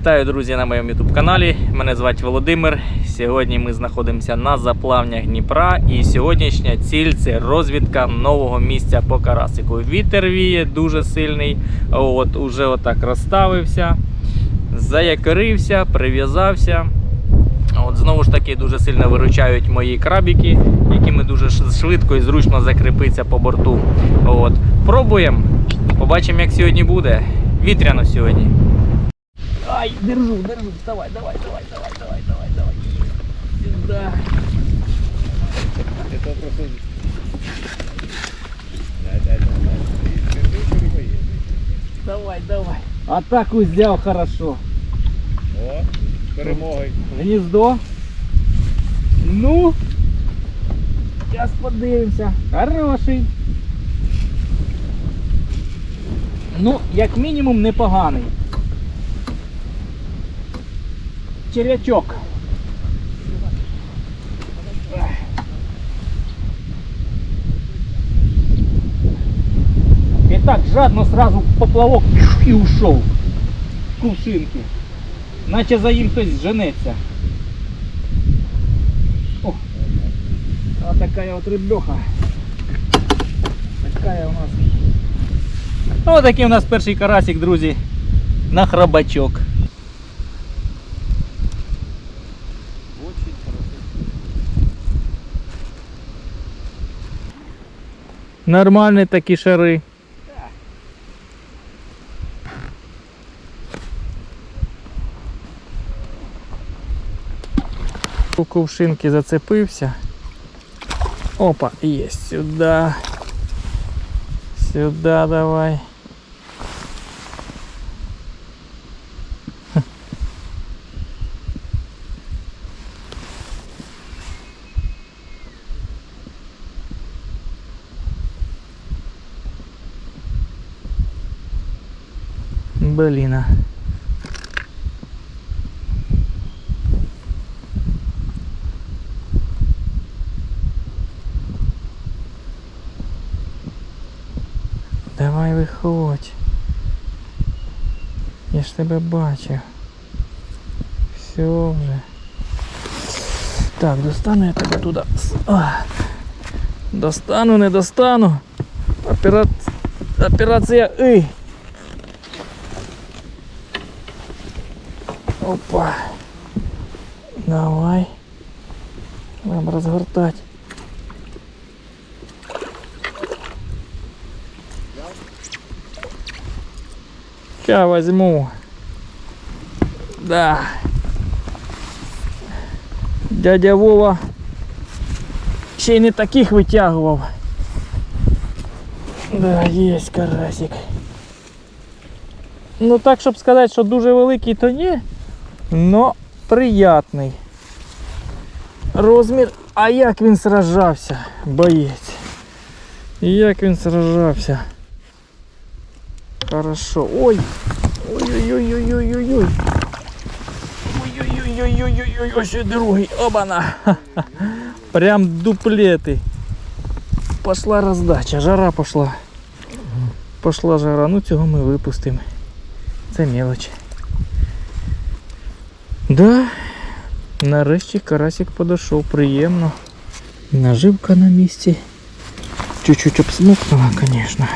Вітаю, друзі, на моєму YouTube каналі. Мене звати Володимир. Сьогодні ми знаходимося на заплавнях Дніпра. І сьогоднішня ціль це розвідка нового місця по карасику. Вітер віє дуже сильний. От уже отак розставився, заякорився, прив'язався. От знову ж таки дуже сильно виручають мої крабіки, якими дуже швидко і зручно закріпиться по борту. От. Пробуємо. Побачимо, як сьогодні буде. Вітряно сьогодні. Ай, держу, держу, вставай, давай, давай, давай, давай, давай, давай. Сюда. Это просто... Дай. Держи, держи, поедешь. Давай, давай. Атаку взяв хорошо. О, перемогою. Гніздо. Ну. Зараз подивимося. Хороший. Ну, як мінімум, непоганий. Черв'ячок. І так жадно сразу в поплавок і ушов. Кувшинки. Наче за їм хтось женеться. О, а така от рибьоха. Така у нас. Ну, ось такий у нас перший карасик, друзі, на храбачок. Нормальні такі шари. У ковшинки зацепився. Опа, є сюди. Сюди давай. Блін. Давай виходь. Я ж тебе бачив. Все вже. Так, достану я тебе туди. Достану, не достану. Опера... Операція. Ей. Опа. Давай. Будем разгортать. Ща возьму. Да. Дядя Вова ще й не таких витягував. Да, є карасик. Ну так, щоб сказати, що дуже великий, то ні. Но приятний. Розмір. А як він сражався, боєць. Як він сражався. Хорошо. Ой. Ой-ой-ой-ой-ой-ой. Ой-ой-ой-ой-ой-ой. Ось другий. Обана. Прям дуплети. Пошла роздача, жара пошла. Пошла жара. Ну цього ми випустимо. Це мелочь. Да, нарешті карасик подошов, приємно. Наживка на місці. Чуть-чуть обсмокнула, звісно.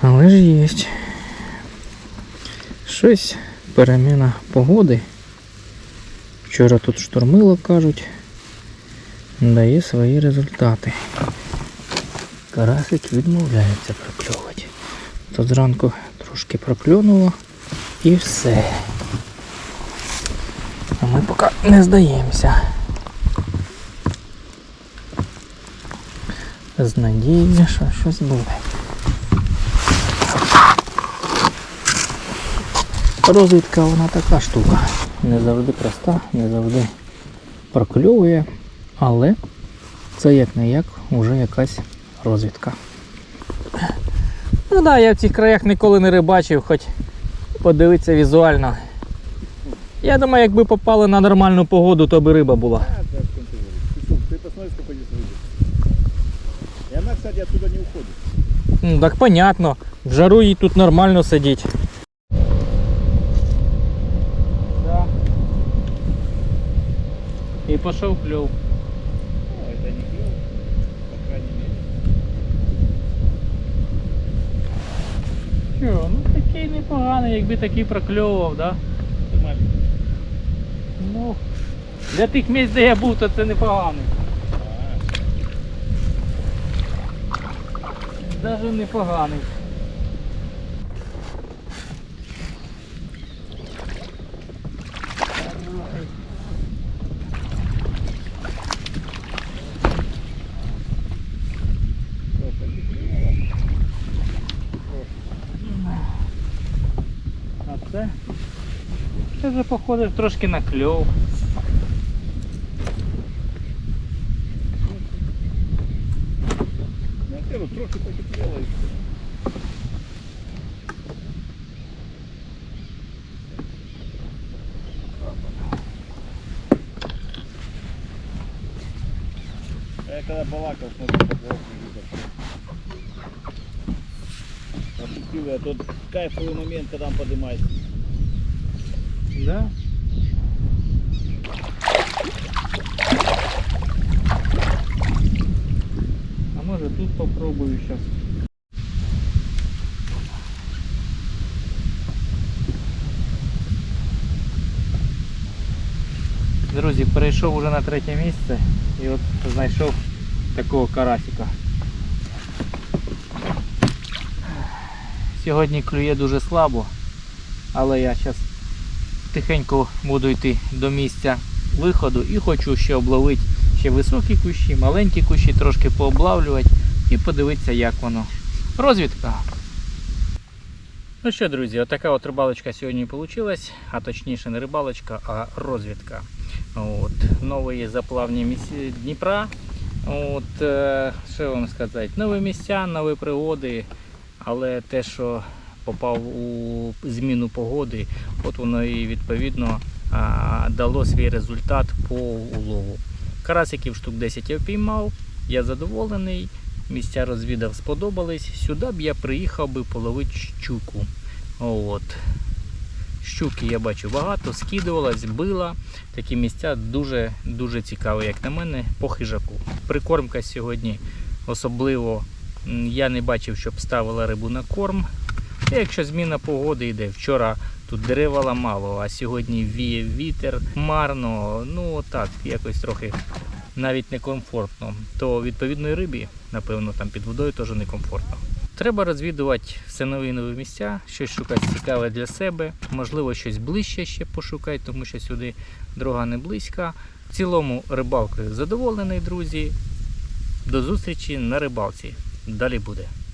Але ж є. Щось переміна погоди. Вчора тут штормило, кажуть. Дає свої результати. Карасик відмовляється прокльовувати. То зранку трошки проклюнуло. І все. Ми поки не здаємося. З надією, що щось буде. Розвідка вона така штука. Не завжди проста, не завжди прокльовує, але це як не як уже якась розвідка. Ну так, да, я в цих краях ніколи не рибачив, хоч подивитися візуально. Я думаю, якби попали на нормальну погоду, то би риба була. Ты посмотри, сколько здесь рыбы. И она, кстати, отсюда не уходит. Так понятно. В жару їй тут нормально сидіть. Да. І пішов клюв. Ну, это не клюв, по крайней мере непоганий, якби такий прокльовував, да? Ну, для тих місць, де я був, то це непоганий. Навіть непоганий. Це вже походить трошки на кльов. Ну. А Я когда балакал, смотрю, как я тот кайфовый момент, когда он поднимается. Да? А може тут попробую сейчас. Друзі, перейшов уже на третє місце і от знайшов такого карасика. Сьогодні клює дуже слабо, але я зараз тихенько буду йти до місця виходу і хочу ще обловити ще високі кущі, маленькі кущі, трошки пооблавлювати і подивитися, як воно. Розвідка. Ну що, друзі, отака от рибалочка сьогодні вийшла, а точніше не рибалочка, а розвідка. От, нові заплавні місця Дніпра. От, е, що вам сказати, нові місця, нові пригоди, але те, що попав у зміну погоди, от воно і відповідно дало свій результат по улову. Карасиків штук 10 я впіймав, я задоволений, місця розвідав, сподобались. Сюди б я приїхав би половити щуку. От. Щуки я бачу багато, скидувалась, била. Такі місця дуже дуже цікаві, як на мене, по хижаку. Прикормка сьогодні особливо я не бачив, щоб ставила рибу на корм. І якщо зміна погоди йде, вчора тут дерева ламало, а сьогодні віє вітер, марно, ну так, якось трохи навіть некомфортно, то відповідної рибі, напевно, там під водою теж некомфортно. Треба розвідувати все нові нові місця, щось шукати цікаве для себе, можливо, щось ближче ще пошукати, тому що сюди дорога не близька. В цілому рибалкою задоволений, друзі. До зустрічі на рибалці. Далі буде.